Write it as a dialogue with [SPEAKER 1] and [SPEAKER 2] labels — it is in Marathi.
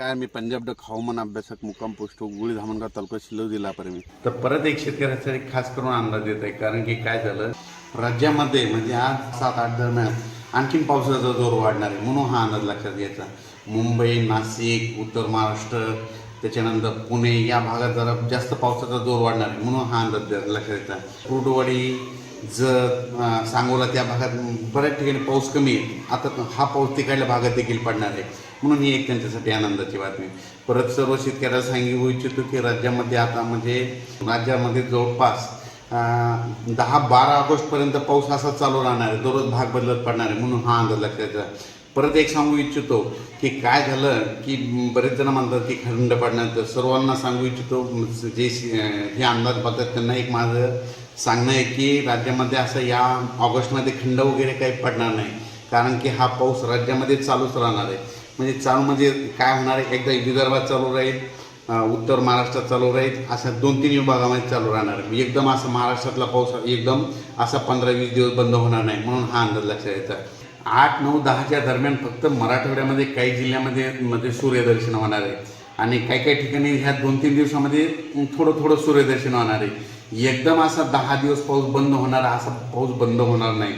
[SPEAKER 1] काय मी पंजाब डक हवामान अभ्यासक मुक्काम पोस्ट हो, गुळी धामणगाव तालुका शिलो जिल्हा मी तर परत एक शेतकऱ्यासाठी खास करून अंदाज येत आहे कारण की काय झालं? राज्यामध्ये म्हणजे आज सात आठ दरम्यान आणखीन पावसाचा जोर वाढणार आहे म्हणून हा अंदाज लक्षात घ्यायचा. मुंबई नाशिक उत्तर महाराष्ट्र त्याच्यानंतर पुणे या भागात जरा जास्त पावसाचा जोर वाढणार आहे म्हणून हा अंदाज लक्षात घ्यायचा. कुर्डवाडी जत सांगोला त्या भागात बऱ्याच ठिकाणी पाऊस कमी आहे. आता हा पाऊस तिकडल्या भागात देखील पडणार आहे. म्हणून ही एक त्यांच्यासाठी आनंदाची बातमी. परत सर्व शेतकऱ्याला सांगू इच्छितो की राज्यामध्ये आता म्हणजे राज्यामध्ये जवळपास दहा बारा ऑगस्टपर्यंत पाऊस असा चालू राहणार आहे. दररोज भाग बदलत पडणार आहे म्हणून हा अंदाज लक्षात परत एक सांगू इच्छितो की काय झालं की बरेच जण म्हणतात की खंड पडणार तर सर्वांना सांगू इच्छितो जे हे अंदाज बघतात त्यांना एक माझं सांगणं आहे की राज्यामध्ये असं या ऑगस्टमध्ये खंड वगैरे काही पडणार नाही. कारण की हा पाऊस राज्यामध्ये चालूच राहणार आहे. म्हणजे चालू म्हणजे काय होणार आहे? एकदा विदर्भात चालू राहील उत्तर महाराष्ट्रात चालू राहील अशा दोन तीन विभागामध्ये चालू राहणार आहे. म्हणजे एकदम असं महाराष्ट्रातला पाऊस एकदम असा पंधरा वीस दिवस बंद होणार नाही म्हणून हा अंदाज लक्षात येतात आठ नऊ दहाच्या दरम्यान फक्त मराठवाड्यामध्ये काही जिल्ह्यामध्ये मध्ये सूर्यदर्शन होणार आहे. आणि काही काही ठिकाणी ह्या दोन तीन दिवसामध्ये थोडं थोडं सूर्यदर्शन होणार आहे. एकदम असा दहा दिवस पाऊस बंद होणार असा पाऊस बंद होणार नाही.